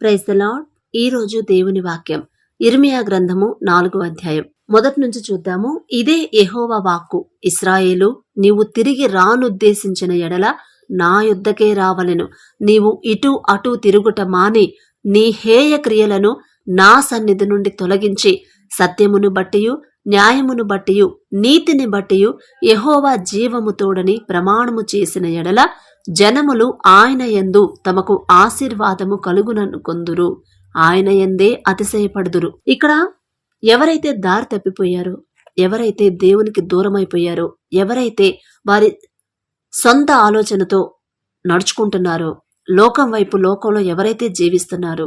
Praise the lord ఈ రోజు దేవుని వాక్యం. ఇర్మియా గ్రంథము నాలుగో అధ్యాయం. మొదటి నుంచి చూద్దాము. ఇదే ఎహోవా వాక్కు. ఇస్రాయేలు నీవు తిరిగి రానుద్దేశించిన ఎడల నా యుద్ధకే రావలెను. నీవు ఇటు అటు తిరుగుట మాని నీ హేయ క్రియలను నా సన్నిధి నుండి తొలగించి సత్యమును బట్టియు న్యాయమును బట్టియు నీతిని బట్టియు ఎహోవా జీవము తోడని ప్రమాణము చేసిన ఎడల జనములు ఆయన యందు తమకు ఆశీర్వాదము కలుగుననుకొందురు ఆయన ఎందే అతిశయపడుదురు. ఇక్కడ ఎవరైతే దారి తప్పిపోయారో ఎవరైతే దేవునికి దూరమైపోయారో ఎవరైతే వారి సొంత ఆలోచనతో నడుచుకుంటున్నారో లోకం వైపు లోకంలో ఎవరైతే జీవిస్తున్నారో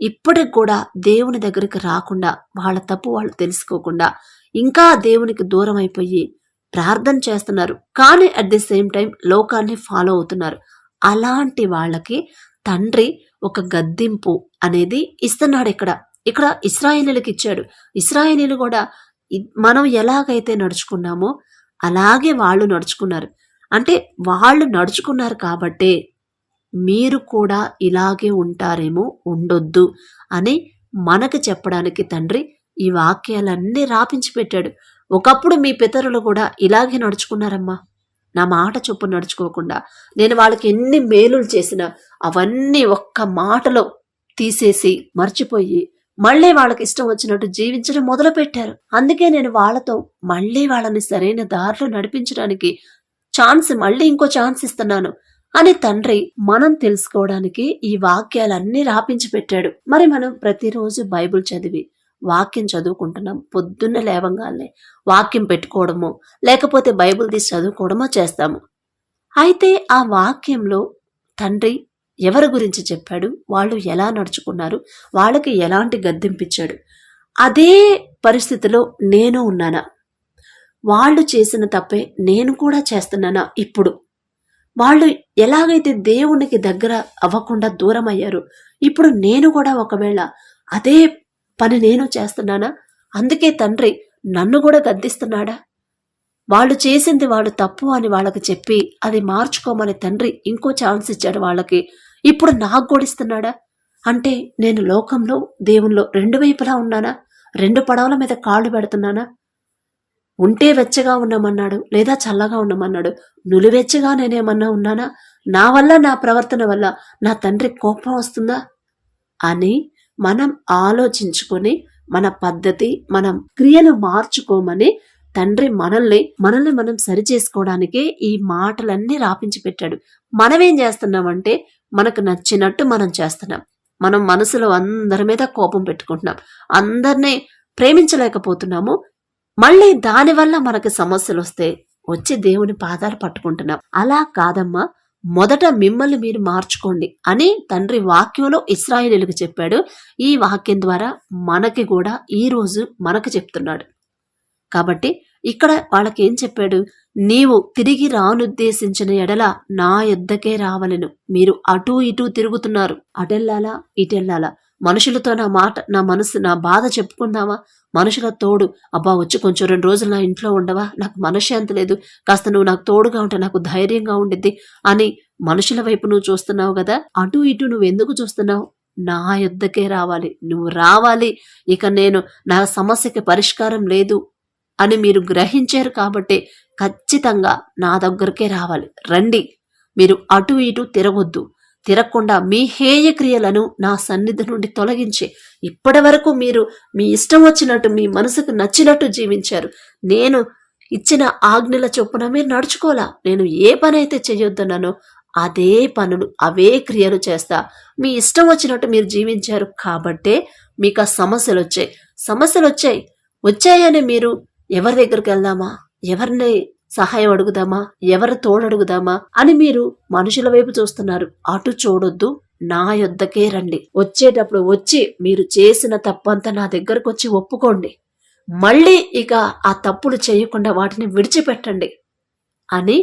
ఇప్పటికి కూడా దేవుని దగ్గరికి రాకుండా వాళ్ళ తప్పు వాళ్ళు తెలుసుకోకుండా ఇంకా దేవునికి దూరం అయిపోయి ప్రార్థన చేస్తున్నారు. కానీ అట్ ది సేమ్ టైం లోకాన్ని ఫాలో అవుతున్నారు. అలాంటి వాళ్ళకి తండ్రి ఒక గద్దింపు అనేది ఇస్తున్నాడు ఇక్కడ. ఇక్కడ ఇస్రాయేలీలకు ఇచ్చాడు. ఇస్రాయేలీలు కూడా మనం ఎలాగైతే నడుచుకున్నామో అలాగే వాళ్ళు నడుచుకున్నారు. అంటే వాళ్ళు నడుచుకున్నారు కాబట్టే మీరు కూడా ఇలాగే ఉంటారేమో ఉండొద్దు అని మనకు చెప్పడానికి తండ్రి ఈ వాక్యాలన్నీ రాపించి పెట్టాడు. ఒకప్పుడు మీ పితరులు కూడా ఇలాగే నడుచుకున్నారమ్మా. నా మాట చొప్పున నడుచుకోకుండా నేను వాళ్ళకి ఎన్ని మేలులు చేసినా అవన్నీ ఒక్క మాటలో తీసేసి మర్చిపోయి మళ్ళీ వాళ్ళకి ఇష్టం వచ్చినట్టు జీవించడం మొదలుపెట్టారు. అందుకే నేను వాళ్ళతో మళ్ళీ వాళ్ళని సరైన దారిలో నడిపించడానికి ఛాన్స్ మళ్ళీ ఇంకో ఛాన్స్ ఇస్తున్నాను అని తండ్రి మనం తెలుసుకోవడానికి ఈ వాక్యాలన్నీ రాపించి పెట్టాడు. మరి మనం ప్రతిరోజు బైబిల్ చదివి వాక్యం చదువుకుంటున్నాం. పొద్దున్న లేవంగానే వాక్యం పెట్టుకోవడమో లేకపోతే బైబిల్ తీసి చదువుకోవడమో చేస్తాము. అయితే ఆ వాక్యంలో తండ్రి ఎవరి గురించి చెప్పాడు? వాళ్ళు ఎలా నడుచుకున్నారు? వాళ్ళకి ఎలాంటి గద్దెంపిచ్చాడు? అదే పరిస్థితిలో నేను ఉన్నానా? వాళ్ళు చేసిన తప్పే నేను కూడా చేస్తున్నానా ఇప్పుడు? వాళ్ళు ఎలాగైతే దేవునికి దగ్గర అవ్వకుండా దూరం అయ్యారు ఇప్పుడు నేను కూడా ఒకవేళ అదే పని నేను చేస్తున్నానా? అందుకే తండ్రి నన్ను కూడా గద్దిస్తున్నాడా? వాళ్ళు చేసింది వాళ్ళు తప్పు అని వాళ్ళకి చెప్పి అది మార్చుకోమని తండ్రి ఇంకో ఛాన్స్ ఇచ్చాడు వాళ్ళకి. ఇప్పుడు నాకు కూడా ఇస్తున్నాడా? అంటే నేను లోకంలో దేవునిలో రెండు వైపులా ఉన్నానా? రెండు పడవల మీద కాళ్ళు పెడుతున్నానా? ఉంటే వెచ్చగా ఉండమన్నాడు లేదా చల్లగా ఉండమన్నాడు నులివెచ్చగా నేనేమన్నా ఉన్నానా? నా వల్ల నా ప్రవర్తన వల్ల నా తండ్రి కోపం వస్తుందా? అని మనం ఆలోచించుకొని మన పద్ధతి మనం క్రియలు మార్చుకోమని తండ్రి మనల్ని మనల్ని మనం సరి చేసుకోవడానికే ఈ మాటలన్నీ రాపించి పెట్టాడు. మనమేం చేస్తున్నామంటే మనకు నచ్చినట్టు మనం చేస్తున్నాం. మనం మనసులో అందరి మీద కోపం పెట్టుకుంటున్నాం. అందరినీ ప్రేమించలేకపోతున్నాము. మళ్ళీ దానివల్ల మనకి సమస్యలు వస్తే వచ్చి దేవుని పాదాలు పట్టుకుంటున్నాం. అలా కాదమ్మా. మొదట మిమ్మల్ని మీరు మార్చుకోండి అని తండ్రి వాక్యంలో ఇస్రాయేలీలకు చెప్పాడు. ఈ వాక్యం ద్వారా మనకి కూడా ఈ రోజు మనకు చెప్తున్నాడు. కాబట్టి ఇక్కడ వాళ్ళకి ఏం చెప్పాడు? నీవు తిరిగి రానుద్దేశించిన ఎడల నా యుద్ధకే రావలను. మీరు అటూ ఇటూ తిరుగుతున్నారు. అటెల్లాలా? ఇటెల్లాలా? మనుషులతో నా మాట నా మనసు నా బాధ చెప్పుకుందామా? మనుషుల తోడు అబ్బా వచ్చి కొంచెం రెండు రోజులు నా ఇంట్లో ఉండవా? నాకు మనశ్శాంతి లేదు. కాస్త నువ్వు నాకు తోడుగా ఉంటే నాకు ధైర్యంగా ఉండిద్ది అని మనుషుల వైపు నువ్వు చూస్తున్నావు కదా? అటు ఇటు నువ్వు ఎందుకు చూస్తున్నావు? నా యుద్ధకే రావాలి. నువ్వు రావాలి. ఇక నేను నా సమస్యకి పరిష్కారం లేదు అని మీరు గ్రహించారు కాబట్టి ఖచ్చితంగా నా దగ్గరకే రావాలి. రండి. మీరు అటు ఇటు తిరగొద్దు. తిరగకుండా మీ హేయ క్రియలను నా సన్నిధి నుండి తొలగించి. ఇప్పటి వరకు మీరు మీ ఇష్టం వచ్చినట్టు మీ మనసుకు నచ్చినట్టు జీవించారు. నేను ఇచ్చిన ఆజ్ఞల చొప్పున మీరు నడుచుకోలా నేను ఏ పని అయితే చేయొద్దన్నానో అదే పనులు అవే క్రియలు చేస్తా. మీ ఇష్టం వచ్చినట్టు మీరు జీవించారు కాబట్టే మీకు ఆ సమస్యలు వచ్చాయి. సమస్యలు వచ్చాయి. వచ్చాయని మీరు ఎవరి దగ్గరికి వెళ్దామా? ఎవరిని సహాయం అడుగుదామా? ఎవరి తోడడుగుదామా అని మీరు మనుషుల వైపు చూస్తున్నారు. అటు చూడొద్దు నా యొద్దకే రండి. వచ్చేటప్పుడు వచ్చి మీరు చేసిన తప్పంతా నా దగ్గరకు వచ్చి ఒప్పుకోండి. మళ్ళీ ఇక ఆ తప్పులు చేయకుండా వాటిని విడిచిపెట్టండి అని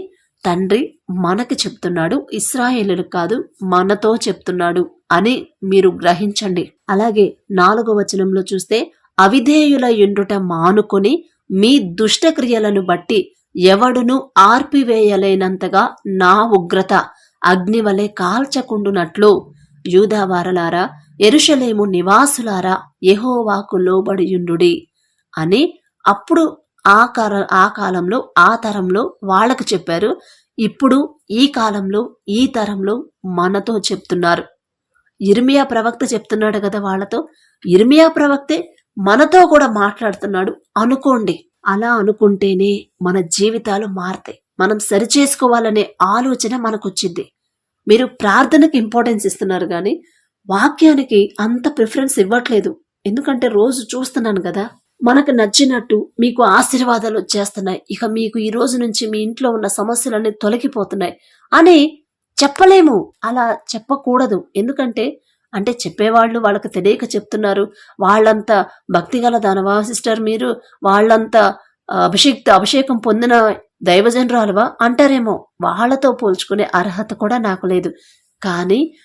తండ్రి మనకి చెప్తున్నాడు. ఇస్రాయేలులు కాదు మనతో చెప్తున్నాడు అని మీరు గ్రహించండి. అలాగే నాలుగో వచనంలో చూస్తే అవిధేయుల ఎండుట మానుకొని మీ దుష్టక్రియలను బట్టి ఎవడును ఆర్పివేయలేనంతగా నా ఉగ్రత అగ్నివలే కాల్చకుండునట్లు. యూదావారలారా ఎరుషలేము నివాసులారా యహోవాకు లోబడియుండుడి అని అప్పుడు ఆ కాల ఆ కాలంలో ఆ తరంలో వాళ్ళకు చెప్పారు. ఇప్పుడు ఈ కాలంలో ఈ తరంలో మనతో చెప్తున్నారు. ఇర్మియా ప్రవక్త చెప్తున్నాడు కదా వాళ్ళతో? ఇర్మియా ప్రవక్తే మనతో కూడా మాట్లాడుతున్నాడు అనుకోండి. అలా అనుకుంటేనే మన జీవితాలు మారతాయి. మనం సరిచేసుకోవాలనే ఆలోచన మనకొచ్చింది. మీరు ప్రార్థనకి ఇంపార్టెన్స్ ఇస్తున్నారు కానీ వాక్యానికి అంత ప్రిఫరెన్స్ ఇవ్వట్లేదు. ఎందుకంటే రోజు చూస్తున్నాను కదా మనకు నచ్చినట్టు మీకు ఆశీర్వాదాలు వచ్చేస్తున్నాయి. ఇక మీకు ఈ రోజు నుంచి మీ ఇంట్లో ఉన్న సమస్యలన్నీ తొలగిపోతున్నాయి. అని చెప్పలేము. అలా చెప్పకూడదు. ఎందుకంటే అంటే చెప్పేవాళ్ళు వాళ్ళకి తెలియక చెప్తున్నారు. వాళ్ళంత భక్తిగల దానవా సిస్టర్ మీరు? వాళ్ళంత ఆ, అభిషేక్త అభిషేకం పొందిన దైవజనరాలువా? అంటారేమో. వాళ్ళతో పోల్చుకునే అర్హత కూడా నాకు లేదు. కానీ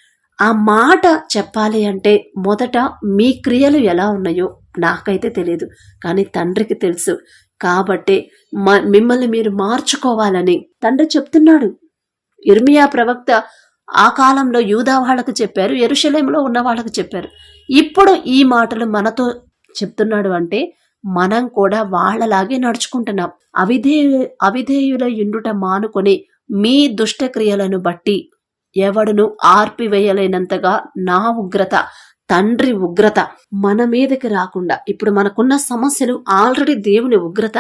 ఆ మాట చెప్పాలి అంటే మొదట మీ క్రియలు ఎలా ఉన్నాయో నాకైతే తెలియదు. కానీ తండ్రికి తెలుసు. కాబట్టి మ- మిమ్మల్ని మీరు మార్చుకోవాలని తండ్రి చెప్తున్నాడు. ఇర్మియా ప్రవక్త ఆ కాలంలో యూదా వాళ్ళకు చెప్పారు ఎరుషలేంలో ఉన్న వాళ్ళకు చెప్పారు. ఇప్పుడు ఈ మాటలు మనతో చెప్తున్నాడు అంటే మనం కూడా వాళ్ళలాగే నడుచుకుంటున్నాం. అవిధేయు అవిధేయుల ఇండుట మానుకొని మీ దుష్టక్రియలను బట్టి ఎవడును ఆర్పివేయలేనంతగా నా ఉగ్రత తండ్రి ఉగ్రత మన మీదకి రాకుండా. ఇప్పుడు మనకున్న సమస్యలు ఆల్రెడీ దేవుని ఉగ్రత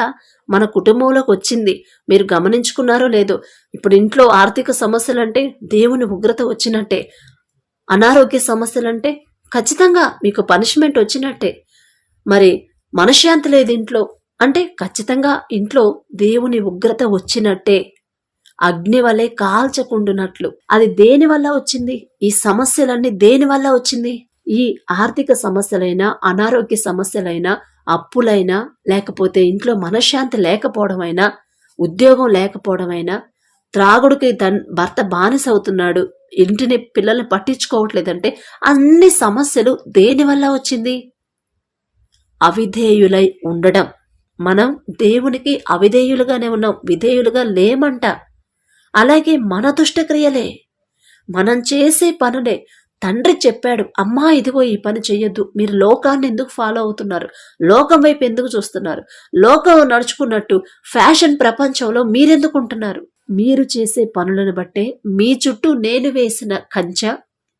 మన కుటుంబంలోకి వచ్చింది. మీరు గమనించుకున్నారో లేదో ఇప్పుడు ఇంట్లో ఆర్థిక సమస్యలు అంటే దేవుని ఉగ్రత వచ్చినట్టే. అనారోగ్య సమస్యలు అంటే ఖచ్చితంగా మీకు పనిష్మెంట్ వచ్చినట్టే. మరి మనశ్శాంతి లేదు ఇంట్లో అంటే ఖచ్చితంగా ఇంట్లో దేవుని ఉగ్రత వచ్చినట్టే. అగ్ని వలె కాల్చకుండునట్లు. అది దేని వల్ల వచ్చింది? ఈ సమస్యలన్నీ దేని వల్ల వచ్చింది? ఈ ఆర్థిక సమస్యలైనా అనారోగ్య సమస్యలైనా అప్పులైనా లేకపోతే ఇంట్లో మనశ్శాంతి లేకపోవడమైనా ఉద్యోగం లేకపోవడమైనా త్రాగుడికి తన్ భర్త బానిస అవుతున్నాడు ఇంటిని పిల్లల్ని పట్టించుకోవట్లేదంటే అన్ని సమస్యలు దేనివల్ల వచ్చింది? అవిధేయులై ఉండడం. మనం దేవునికి అవిధేయులుగానే ఉన్నాం విధేయులుగా లేమంట. అలాగే మన దుష్టక్రియలే. మనం చేసే పనులే తండ్రి చెప్పాడు అమ్మా ఇదిగో ఈ పని చెయ్యొద్దు. మీరు లోకాన్ని ఎందుకు ఫాలో అవుతున్నారు? లోకం వైపు ఎందుకు చూస్తున్నారు? లోకం నడుచుకున్నట్టు ఫ్యాషన్ ప్రపంచంలో మీరెందుకు ఉంటున్నారు? మీరు చేసే పనులను బట్టే మీ చుట్టూ నేను వేసిన కంచె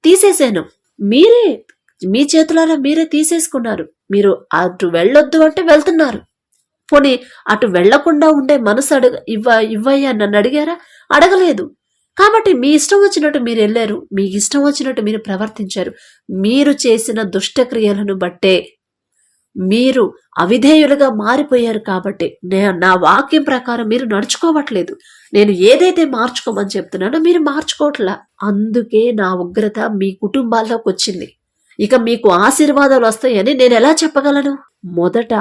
తీసేశాను. మీరే మీ చేతులారా మీరే తీసేసుకున్నారు. మీరు అటు వెళ్ళొద్దు అంటే వెళ్తున్నారు. పోనీ అటు వెళ్ళకుండా ఉండే మనసు అడగ ఇవ్వ ఇవ్వయ్యా నన్ను అడిగారా? అడగలేదు. కాబట్టి మీ ఇష్టం వచ్చినట్టు మీరు వెళ్ళారు మీ ఇష్టం వచ్చినట్టు మీరు ప్రవర్తించారు. మీరు చేసిన దుష్టక్రియలను బట్టే మీరు అవిధేయులుగా మారిపోయారు కాబట్టి నేను నా వాక్యం ప్రకారం మీరు నడుచుకోవట్లేదు. నేను ఏదైతే మార్చుకోమని చెప్తున్నానో మీరు మార్చుకోవట్లా. అందుకే నా ఉగ్రత మీ కుటుంబాల్లోకి వచ్చింది. ఇక మీకు ఆశీర్వాదాలు వస్తాయని నేను ఎలా చెప్పగలను? మొదట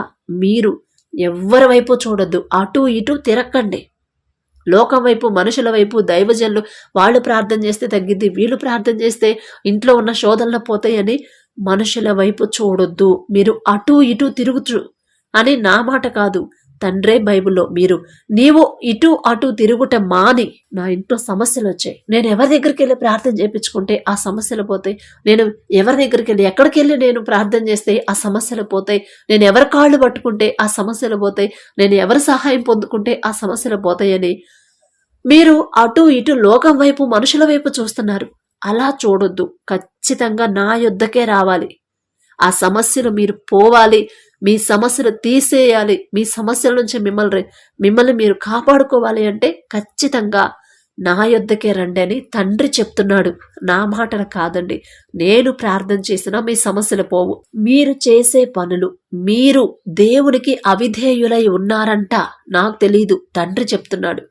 మీరు ఎవ్వరి వైపు చూడొద్దు అటు ఇటు తిరక్కండి. లోకం వైపు మనుషుల వైపు దైవజనులు వాళ్ళు ప్రార్థన చేస్తే తగ్గింది వీళ్ళు ప్రార్థన చేస్తే ఇంట్లో ఉన్న శోధనలు పోతాయని మనుషుల వైపు చూడొద్దు. మీరు అటు ఇటు తిరుగుతు అని నా మాట కాదు. తండ్రే బైబిల్లో మీరు. నీవు ఇటు అటు తిరుగుట మాని నా ఇంట్లో సమస్యలు వచ్చాయి. నేను ఎవరి దగ్గరికి వెళ్ళి ప్రార్థన చేయించుకుంటే ఆ సమస్యలు పోతాయి. నేను ఎవరి దగ్గరికి వెళ్ళి ఎక్కడికి వెళ్ళి నేను ప్రార్థన చేస్తే ఆ సమస్యలు పోతాయి. నేను ఎవరి కాళ్ళు పట్టుకుంటే ఆ సమస్యలు పోతాయి. నేను ఎవరి సహాయం పొందుకుంటే ఆ సమస్యలు పోతాయని మీరు అటు ఇటు లోకం వైపు మనుషుల వైపు చూస్తున్నారు. అలా చూడొద్దు. ఖచ్చితంగా నా యుద్ధకే రావాలి. ఆ సమస్యలు మీరు పోవాలి. మీ సమస్యలు తీసేయాలి. మీ సమస్యల నుంచి మిమ్మల్ని మిమ్మల్ని మీరు కాపాడుకోవాలి అంటే ఖచ్చితంగా నా యొద్దకే రండి అని తండ్రి చెప్తున్నాడు. నా మాటలు కాదండి. నేను ప్రార్థన చేసినా మీ సమస్యలు పోవు. మీరు చేసే పనులు మీరు దేవునికి అవిధేయులై ఉన్నారంట నాకు తెలీదు. తండ్రి చెప్తున్నాడు.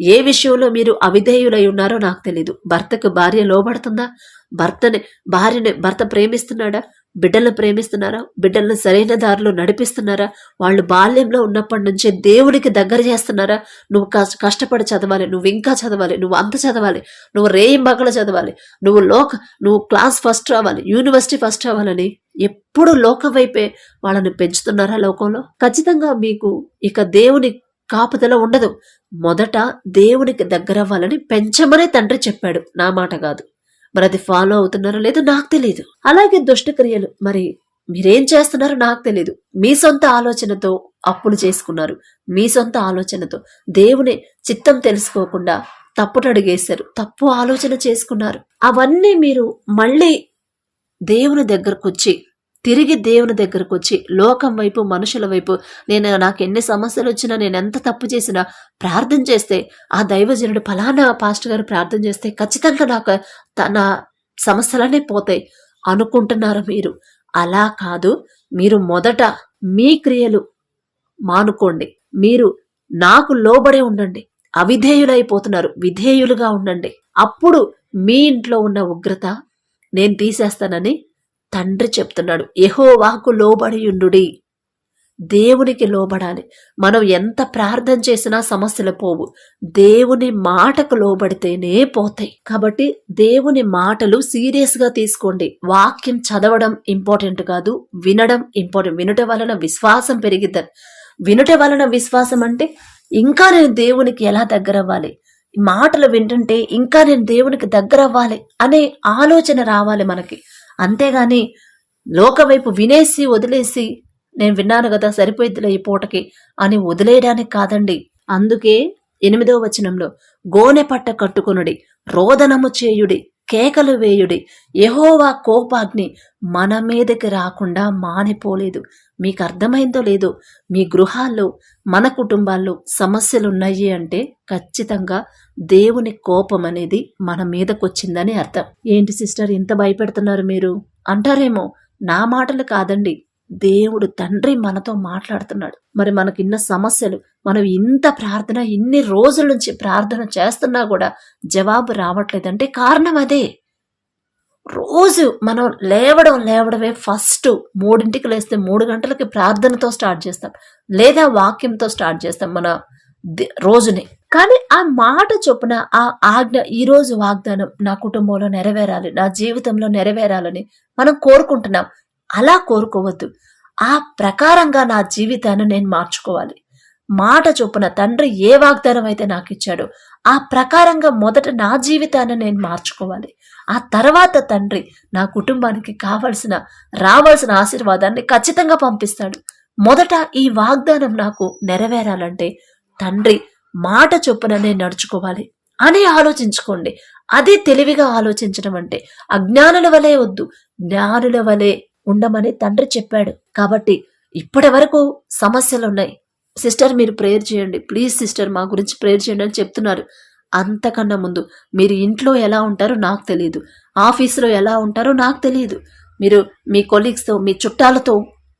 ఏ విషయంలో మీరు అవిధేయులై ఉన్నారో నాకు తెలీదు. భర్తకు భార్య లోబడుతుందా? భర్తని భార్యని భర్త ప్రేమిస్తున్నాడా? బిడ్డలను ప్రేమిస్తున్నారా? బిడ్డలను సరైన దారిలో నడిపిస్తున్నారా? వాళ్ళు బాల్యంలో ఉన్నప్పటి నుంచే దేవుడికి దగ్గర చేస్తున్నారా? నువ్వు కష్ట- కష్టపడి చదవాలి నువ్వు ఇంకా చదవాలి నువ్వు అంత చదవాలి నువ్వు రేయి మగలు చదవాలి నువ్వు లోక నువ్వు క్లాస్ ఫస్ట్ రావాలి యూనివర్సిటీ ఫస్ట్ రావాలని ఎప్పుడు లోకం వైపే వాళ్ళని పెంచుతున్నారా లోకంలో? ఖచ్చితంగా మీకు ఇక దేవుని కాపుదల ఉండదు. మొదట దేవునికి దగ్గర అవ్వాలని పెంచమనే తండ్రి చెప్పాడు. నా మాట కాదు. మరి అది ఫాలో అవుతున్నారో లేదో నాకు తెలియదు అలాగే దుష్టక్రియలు మరి మీరేం చేస్తున్నారో నాకు తెలియదు మీ సొంత ఆలోచనతో అప్పులు చేసుకున్నారు. మీ సొంత ఆలోచనతో. దేవుని చిత్తం తెలుసుకోకుండా తప్పుడు అడిగేశారు. తప్పు ఆలోచన చేసుకున్నారు. అవన్నీ మీరు మళ్ళీ దేవుని దగ్గరకు వచ్చి తిరిగి దేవుని దగ్గరకు వచ్చి లోకం వైపు మనుషుల వైపు నేను నాకు ఎన్ని సమస్యలు వచ్చినా నేను ఎంత తప్పు చేసినా ప్రార్థన చేస్తే ఆ దైవజనుడు ఫలానా పాస్టర్ గారు ప్రార్థన చేస్తే ఖచ్చితంగా నాకు తన సమస్యలనే పోతాయి. అనుకుంటున్నారు మీరు? అలా కాదు. మీరు మొదట మీ క్రియలు మానుకోండి. మీరు నాకు లోబడే ఉండండి. అవిధేయులైపోతున్నారు. విధేయులుగా ఉండండి. అప్పుడు మీ ఇంట్లో ఉన్న ఉగ్రత నేను తీసేస్తానని తండ్రి చెప్తున్నాడు యెహోవాకు లోబడియుండుడి దేవునికి లోబడాలి. మనం ఎంత ప్రార్థన చేసినా సమస్యలు పోవు. దేవుని మాటకు లోబడితేనే పోతాయి. కాబట్టి దేవుని మాటలు సీరియస్గా తీసుకోండి. వాక్యం చదవడం ఇంపార్టెంట్ కాదు వినడం ఇంపార్టెంట్. వినుట వలన విశ్వాసం పెరిగిద్దని. వినుట వలన విశ్వాసం అంటే ఇంకా నేను దేవునికి ఎలా దగ్గర అవ్వాలి మాటలు వింటుంటే ఇంకా నేను దేవునికి దగ్గర అవ్వాలి అనే ఆలోచన రావాలి మనకి. అంతేగాని లోకవైపు వినేసి వదిలేసి నేను విన్నాను కదా సరిపోయిద్దిలే ఈ పూటకి అని వదిలేయడానికి కాదండి. అందుకే ఎనిమిదవ వచనంలో గోనె పట్ట కట్టుకొనుడి రోదనము చేయుడి కేకలు వేయుడి. ఎహోవా కోపాగ్ని మన మీదకి రాకుండా మానిపోలేదు. మీకు అర్థమైందో లేదో మీ గృహాల్లో మన కుటుంబాల్లో సమస్యలు ఉన్నాయి అంటే ఖచ్చితంగా దేవుని కోపం అనేది మన మీదకొచ్చిందని అర్థం. ఏంటి సిస్టర్ ఇంత భయపెడుతున్నారు మీరు? అంటారేమో నా మాటలు కాదండి. దేవుడు తండ్రి మనతో మాట్లాడుతున్నాడు. మరి మనకిన్న సమస్యలు మనం ఇంత ప్రార్థన ఇన్ని రోజుల నుంచి ప్రార్థన చేస్తున్నా కూడా జవాబు రావట్లేదంటే కారణం అదే. రోజు మనం లేవడం లేవడమే ఫస్ట్. మూడింటికి లేస్తే మూడు గంటలకి ప్రార్థనతో స్టార్ట్ చేస్తాం. లేదా వాక్యంతో స్టార్ట్ చేస్తాం మన రోజుని. కానీ ఆ మాట చొప్పున ఆ ఆజ్ఞ ఈరోజు వాగ్దానం నా కుటుంబంలో నెరవేరాలి నా జీవితంలో నెరవేరాలని మనం కోరుకుంటున్నాం. అలా కోరుకోవద్దు. ఆ ప్రకారంగా నా జీవితాన్ని నేను మార్చుకోవాలి. మాట చొప్పున తండ్రి ఏ వాగ్దానం అయితే నాకు ఇచ్చాడో ఆ ప్రకారంగా మొదట నా జీవితాన్ని నేను మార్చుకోవాలి. ఆ తర్వాత తండ్రి నా కుటుంబానికి కావలసిన రావాల్సిన ఆశీర్వాదాన్ని ఖచ్చితంగా పంపిస్తాడు. మొదట ఈ వాగ్దానం నాకు నెరవేరాలంటే తండ్రి మాట చొప్పున నేను నడుచుకోవాలి అని ఆలోచించుకోండి. అది తెలివిగా ఆలోచించడం అంటే అజ్ఞానుల వలె వద్దు. జ్ఞానుల వలె ఉండమని తండ్రి చెప్పాడు. కాబట్టి ఇప్పటి వరకు సమస్యలు ఉన్నాయి సిస్టర్ మీరు ప్రేయర్ చేయండి. ప్లీజ్ సిస్టర్ మా గురించి ప్రేయర్ చేయండి అని చెప్తున్నారు. అంతకన్నా ముందు మీరు ఇంట్లో ఎలా ఉంటారో నాకు తెలియదు ఆఫీసులో ఎలా ఉంటారో నాకు తెలియదు మీరు మీ కొలీగ్స్తో మీ చుట్టాలతో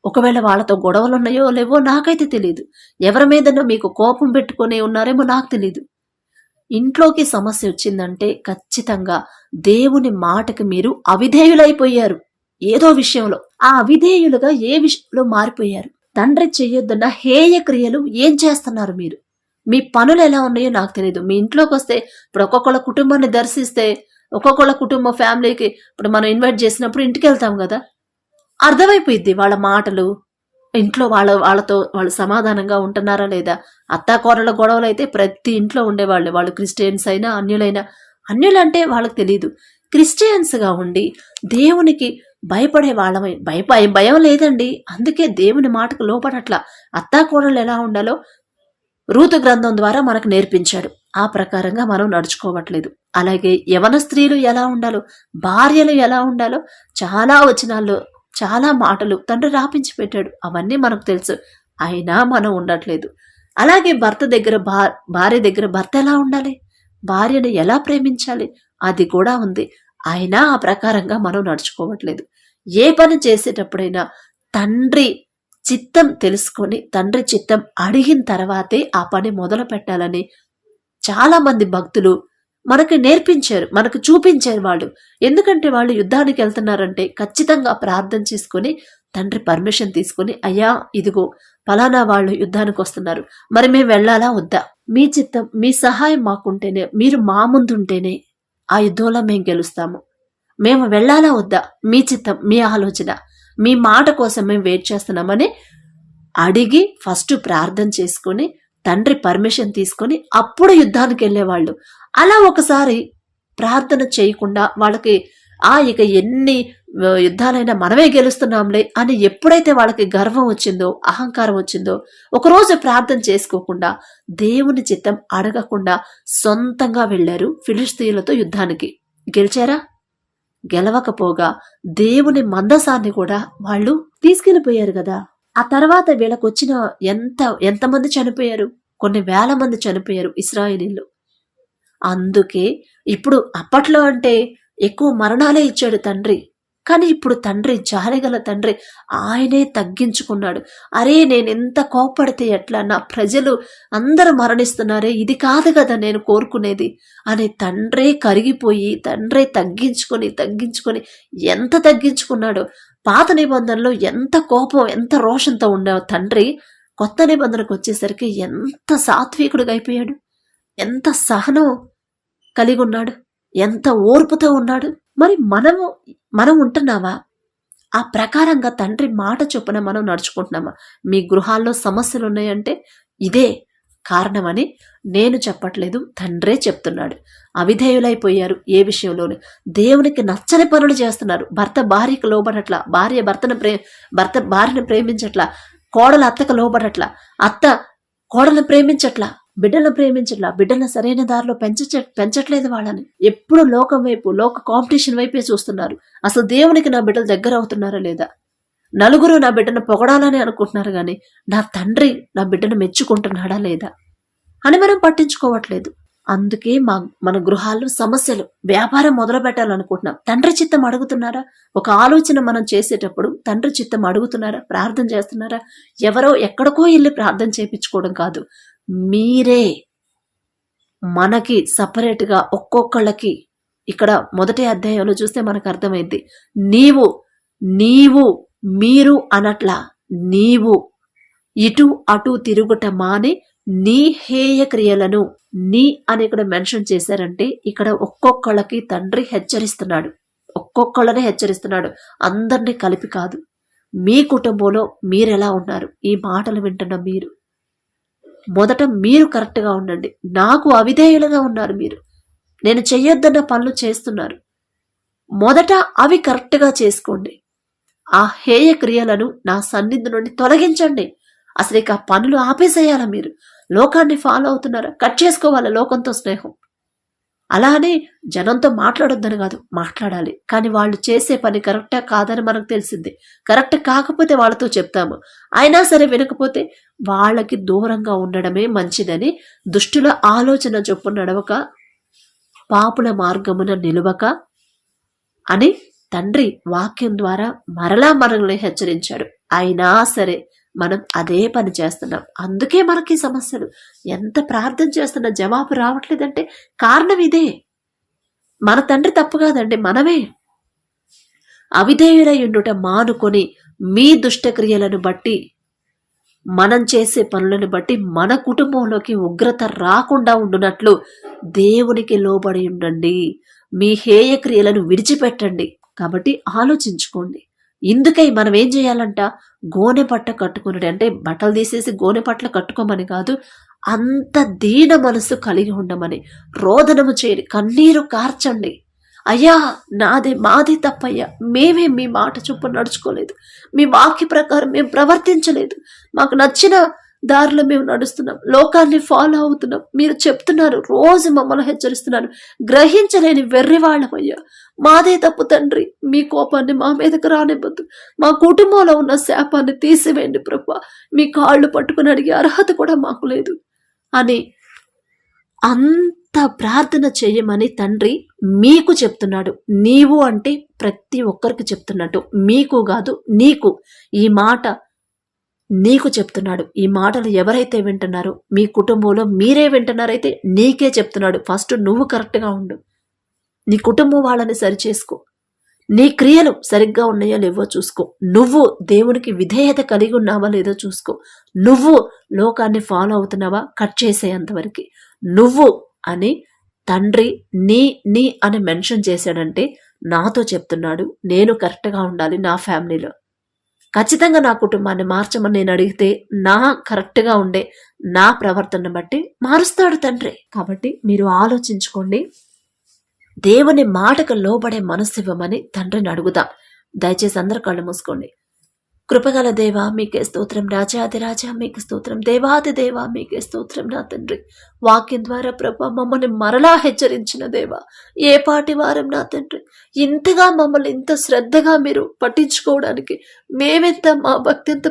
ఒకవేళ వాళ్ళతో గొడవలు ఉన్నాయో లేవో నాకైతే తెలియదు ఎవరి మీదనో మీకు కోపం పెట్టుకొని ఉన్నారేమో నాకు తెలియదు ఇంట్లోకి సమస్య వచ్చిందంటే ఖచ్చితంగా దేవుని మాటకి మీరు అవిధేయులైపోయారు. ఏదో విషయంలో ఆ అవిధేయులుగా ఏ విషయంలో మారిపోయారు? తండ్రి చెయ్యొద్దన్న హేయ క్రియలు ఏం చేస్తున్నారు మీరు? మీ పనులు ఎలా ఉన్నాయో నాకు తెలియదు మీ ఇంట్లోకి వస్తే ఇప్పుడు ఒక్కొక్కళ్ళ కుటుంబాన్ని దర్శిస్తే ఒక్కొక్కళ్ళ కుటుంబ ఫ్యామిలీకి ఇప్పుడు మనం ఇన్వైట్ చేసినప్పుడు ఇంటికి వెళ్తాం కదా? అర్థమైపోయింది వాళ్ళ మాటలు. ఇంట్లో వాళ్ళ వాళ్ళతో వాళ్ళు సమాధానంగా ఉంటున్నారా లేదా? అత్తాకోరల గొడవలు అయితే ప్రతి ఇంట్లో ఉండేవాళ్ళు. వాళ్ళు క్రిస్టియన్స్ అయినా అన్యులైనా. అన్యులంటే వాళ్ళకి తెలియదు క్రిస్టియన్స్గా ఉండి దేవునికి భయపడే వాళ్ళమై భయప భయం లేదండి. అందుకే దేవుని మాటకు లోపడట్ల అత్తాకోడలు ఎలా ఉండాలో రూతు గ్రంథం ద్వారా మనకు నేర్పించాడు. ఆ ప్రకారంగా మనం నడుచుకోవట్లేదు. అలాగే యవన స్త్రీలు ఎలా ఉండాలో భార్యలు ఎలా ఉండాలో చాలా వచనాల్లో చాలా మాటలు తండ్రి రాపించి పెట్టాడు. అవన్నీ మనకు తెలుసు. అయినా మనం ఉండట్లేదు. అలాగే భర్త దగ్గర భా భార్య దగ్గర భర్త ఎలా ఉండాలి? భార్యను ఎలా ప్రేమించాలి? అది కూడా ఉంది. అయినా ఆ ప్రకారంగా మనం నడుచుకోవట్లేదు. ఏ పని చేసేటప్పుడైనా తండ్రి చిత్తం తెలుసుకొని తండ్రి చిత్తం అడిగిన తర్వాతే ఆ పని మొదలు పెట్టాలని చాలామంది భక్తులు మనకి నేర్పించారు మనకు చూపించారు వాళ్ళు. ఎందుకంటే వాళ్ళు యుద్ధానికి వెళ్తున్నారంటే ఖచ్చితంగా ప్రార్థన చేసుకొని తండ్రి పర్మిషన్ తీసుకొని అయ్యా ఇదిగో ఫలానా వాళ్ళు యుద్ధానికి వస్తున్నారు. మరి మేము వెళ్ళాలా? వద్దా? మీ చిత్తం మీ సహాయం మాకుంటేనే మీరు మా ముందుంటేనే ఆ యుద్ధంలో మేము గెలుస్తాము. మేము వెళ్ళాలా వద్దా? మీ చిత్తం మీ ఆలోచన మీ మాట కోసం మేము వెయిట్ చేస్తున్నామని అడిగి ఫస్ట్ ప్రార్థన చేసుకొని తండ్రి పర్మిషన్ తీసుకొని అప్పుడు యుద్ధానికి వెళ్ళేవాళ్ళు. అలా ఒకసారి ప్రార్థన చేయకుండా వాళ్ళకి ఆ ఇక ఎన్ని యుద్ధాలైనా మనమే గెలుస్తున్నాంలే అని ఎప్పుడైతే వాళ్ళకి గర్వం వచ్చిందో అహంకారం వచ్చిందో ఒకరోజు ప్రార్థన చేసుకోకుండా దేవుని చిత్తం అడగకుండా సొంతంగా వెళ్ళారు ఫిలిస్తీన్లతో యుద్ధానికి. గెలిచారా? గెలవకపోగా దేవుని మందసాన్ని కూడా వాళ్ళు తీసుకెళ్ళిపోయారు కదా. ఆ తర్వాత వీళ్ళకు వచ్చిన ఎంత ఎంతమంది చనిపోయారు? కొన్ని వేల మంది చనిపోయారు ఇస్రాయేలీలు. అందుకే ఇప్పుడు అప్పట్లో అంటే ఎక్కువ మరణాలే ఇచ్చాడు తండ్రి. కానీ ఇప్పుడు తండ్రి జాలిగల తండ్రి ఆయనే తగ్గించుకున్నాడు. అరే నేను ఎంత కోపడితే ఎట్లా? నా ప్రజలు అందరూ మరణిస్తున్నారే ఇది కాదు కదా నేను కోరుకునేది అనే తండ్రే కరిగిపోయి తండ్రే తగ్గించుకొని తగ్గించుకొని ఎంత తగ్గించుకున్నాడో? పాత నిబంధనలో ఎంత కోపం ఎంత రోషంతో ఉండే తండ్రి కొత్త నిబంధనకు వచ్చేసరికి ఎంత సాత్వికుడిగా అయిపోయాడు? ఎంత సహనం కలిగి ఉన్నాడు? ఎంత ఓర్పుతో ఉన్నాడు? మరి మనము మనం ఉంటున్నావా ఆ ప్రకారంగా తండ్రి మాట చొప్పున మనం నడుచుకుంటున్నామా? మీ గృహాల్లో సమస్యలు ఉన్నాయంటే ఇదే కారణమని నేను చెప్పట్లేదు తండ్రే చెప్తున్నాడు. అవిధేయులైపోయారు ఏ విషయంలోనూ. దేవునికి నచ్చని పనులు చేస్తున్నారు. భర్త భార్యకు లోబడట్ల భార్య భర్తను ప్రే భర్త భార్యను ప్రేమించట్ల కోడలు అత్తకు లోబడట్ల అత్త కోడలను ప్రేమించట్లా. బిడ్డలను ప్రేమించట్లా బిడ్డలను సరైన దారిలో పెంచ పెంచట్లేదు వాళ్ళని. ఎప్పుడు లోకం వైపు లోక కాంపిటీషన్ వైపే చూస్తున్నారు. అసలు దేవునికి నా బిడ్డలు దగ్గర అవుతున్నారా లేదా? నలుగురు నా బిడ్డను పొగడాలని అనుకుంటున్నారు కానీ నా తండ్రి నా బిడ్డను మెచ్చుకుంటున్నాడా లేదా? అని మనం పట్టించుకోవట్లేదు. అందుకే మా మన గృహాల్లో సమస్యలు వ్యాపారం మొదలు పెట్టాలనుకుంటున్నాం తండ్రి చిత్తం అడుగుతున్నారా? ఒక ఆలోచన మనం చేసేటప్పుడు తండ్రి చిత్తం అడుగుతున్నారా? ప్రార్థన చేస్తున్నారా? ఎవరో ఎక్కడికో వెళ్ళి ప్రార్థన చేయించుకోవడం కాదు. మీరే మనకి సపరేట్గా ఒక్కొక్కళ్ళకి ఇక్కడ మొదటి అధ్యాయంలో చూస్తే మనకు అర్థమైంది. నీవు నీవు మీరు అనట్లా నీవు ఇటు అటు తిరుగుట మాని నీ హేయ క్రియలను. నీ అని ఇక్కడ మెన్షన్ చేశారంటే ఇక్కడ ఒక్కొక్కళ్ళకి తండ్రి హెచ్చరిస్తున్నాడు. ఒక్కొక్కళ్ళనే హెచ్చరిస్తున్నాడు. అందరినీ కలిపి కాదు. మీ కుటుంబంలో మీరెలా ఉన్నారు? ఈ మాటలు వింటున్న మీరు. మొదట మీరు కరెక్ట్గా ఉండండి. నాకు అవిధేయులుగా ఉన్నారు మీరు. నేను చెయ్యొద్దన్న పనులు చేస్తున్నారు. మొదట అవి కరెక్ట్గా చేసుకోండి. ఆ హేయ క్రియలను నా సన్నిధి నుండి తొలగించండి. అసలు ఇక పనులు ఆపేసేయాలా మీరు? లోకాన్ని ఫాలో అవుతున్నారా? కట్ చేసుకోవాలి? లోకంతో స్నేహం? అలానే జనంతో మాట్లాడొద్దని కాదు మాట్లాడాలి. కానీ వాళ్ళు చేసే పని కరెక్టా కాదని మనకు తెలిసింది. కరెక్ట్ కాకపోతే వాళ్ళతో చెప్తాము. అయినా సరే వినకపోతే వాళ్ళకి దూరంగా ఉండడమే మంచిదని దుష్టుల ఆలోచన చొప్పున నడవక పాపుల మార్గమున నిలువక అని తండ్రి వాక్యం ద్వారా మరలా మనల్ని హెచ్చరించాడు. అయినా సరే మనం అదే పని చేస్తున్నాం. అందుకే మనకి సమస్యలు. ఎంత ప్రార్థన చేస్తున్నా జవాబు రావట్లేదంటే కారణం ఇదే. మన తండ్రి తప్పు కాదండి మనమే. అవిధేయుడై ఉండుట మానుకొని మీ దుష్టక్రియలను బట్టి మనం చేసే పనులను బట్టి మన కుటుంబంలోకి ఉగ్రత రాకుండా ఉండునట్లు దేవునికి లోబడి ఉండండి. మీ హేయ క్రియలను విడిచిపెట్టండి. కాబట్టి ఆలోచించుకోండి. ఇందుకై మనం ఏం చేయాలంట? గోనె పట్ట కట్టుకున్నాడు అంటే బట్టలు తీసేసి గోనె పట్ల కట్టుకోమని కాదు అంత దీన మనసు కలిగి ఉండమని. రోదనము చేయని కన్నీరు కార్చండి. అయ్యా నాదే మాది తప్పయ్యా. మేమే మీ మాట చొప్పున నడుచుకోలేదు. మీ వాక్య ప్రకారం మేము ప్రవర్తించలేదు. మాకు నచ్చిన దారిలో మేము నడుస్తున్నాం. లోకాన్ని ఫాలో అవుతున్నాం. మీరు చెప్తున్నారు రోజు మమ్మల్ని హెచ్చరిస్తున్నారు. గ్రహించలేని వెర్రివాళ్ళమయ్యా మాదే తప్పు తండ్రి. మీ కోపాన్ని మా మీదకు రానివ్వద్దు. మా కుటుంబంలో ఉన్న శాపాన్ని తీసివేయండి ప్రభా. మీ కాళ్ళు పట్టుకుని అడిగే అర్హత కూడా మాకు లేదు. అని అంత ప్రార్థన చేయమని తండ్రి మీకు చెప్తున్నాడు. నీవు అంటే ప్రతి ఒక్కరికి చెప్తున్నట్టు. మీకు కాదు నీకు. ఈ మాట నీకు చెప్తున్నాడు. ఈ మాటలు ఎవరైతే వింటున్నారో మీ కుటుంబంలో మీరే వింటున్నారైతే నీకే చెప్తున్నాడు. ఫస్ట్ నువ్వు కరెక్ట్గా ఉండు. నీ కుటుంబం వాళ్ళని సరిచేసుకో. నీ క్రియలు సరిగ్గా ఉన్నాయో లేవో చూసుకో. నువ్వు దేవునికి విధేయత కలిగి ఉన్నావా లేదో చూసుకో. నువ్వు లోకాన్ని ఫాలో అవుతున్నావా? కట్ చేసేంతవరకు నువ్వు అని తండ్రి నీ నీ అని మెన్షన్ చేశాడంటే నాతో చెప్తున్నాడు. నేను కరెక్ట్గా ఉండాలి నా ఫ్యామిలీలో ఖచ్చితంగా నా కుటుంబాన్ని మార్చమని నేను అడిగితే నా కరెక్ట్గా ఉండే నా ప్రవర్తన బట్టి మారుస్తాడు తండ్రి. కాబట్టి మీరు ఆలోచించుకోండి. దేవుని మాటకు లోబడే మనస్సు ఇవ్వమని తండ్రిని అడుగుదాం. దయచేసి అందరు కళ్ళు మూసుకోండి. కృపగల దేవా మీకే స్తోత్రం. రాజాదిరాజా మీకు స్తోత్రం. దేవాది దేవా మీకే స్తోత్రం నా తండ్రి. వాక్యం ద్వారా ప్రభా మమ్మల్ని మరలా హెచ్చరించిన దేవా ఏ పాటి వారం నా తండ్రి. ఇంతగా మమ్మల్ని ఇంత శ్రద్ధగా మీరు పట్టించుకోవడానికి మేమెంత మా భక్తి ఎంత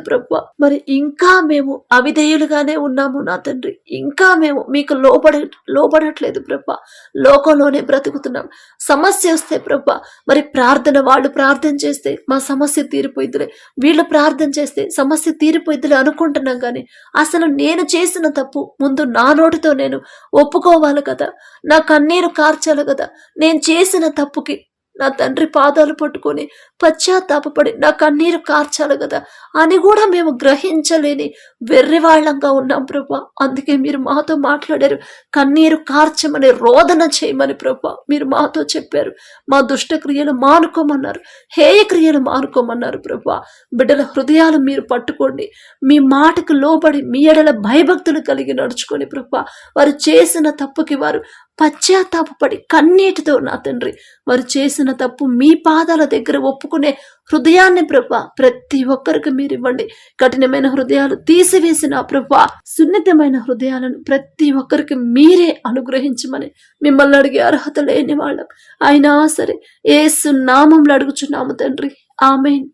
మరి ఇంకా మేము అవిధేయులుగానే ఉన్నాము నా తండ్రి. ఇంకా మేము మీకు లోపడ లోపడట్లేదు ప్రభా. లోకంలోనే బ్రతుకుతున్నాం. సమస్య వస్తే ప్రభా మరి ప్రార్థన వాళ్ళు ప్రార్థన చేస్తే మా సమస్య తీరిపోయిందిలే వీళ్ళు ప్రార్థన చేస్తే సమస్య తీరిపోయిద్దులు అనుకుంటున్నాం కానీ అసలు నేను చేసిన తప్పు ముందు నా నోటితో నేను ఒప్పుకోవాలి కదా నా కన్నీరు కార్చాలి కదా నేను చేసిన తప్పుకి నా తండ్రి పాదాలు పట్టుకొని పశ్చాత్తాపడి నా కన్నీరు కార్చాలి కదా అని కూడా మేము గ్రహించలేని వెర్రివాళ్ళంగా ఉన్నాం ప్రభా. అందుకే మీరు మాతో మాట్లాడారు. కన్నీరు కార్చమని రోదన చేయమని ప్రభా. మీరు మాతో చెప్పారు. మా దుష్ట క్రియలు మానుకోమన్నారు. హేయ క్రియలు మానుకోమన్నారు ప్రభా. బిడ్డల హృదయాలు మీరు పట్టుకోండి. మీ మాటకు లోబడి మీ ఎడల భయభక్తులు కలిగి నడుచుకొని ప్రభా. వారు చేసిన తప్పుకి వారు పశ్చాత్తాపడి కన్నీటితో నా తండ్రి. వారు చేసిన తప్పు మీ పాదాల దగ్గర ఒప్పుకునే హృదయాన్ని ప్రభా ప్రతి ఒక్కరికి మీరు ఇవ్వండి. కఠినమైన హృదయాలు తీసివేసిన ప్రభా సున్నితమైన హృదయాలను ప్రతి ఒక్కరికి మీరే అనుగ్రహించమని మిమ్మల్ని అడిగే అర్హత లేని వాళ్ళం. అయినా సరే ఏసు నామంలో అడుగుచున్నాము తండ్రి. ఆమెన్.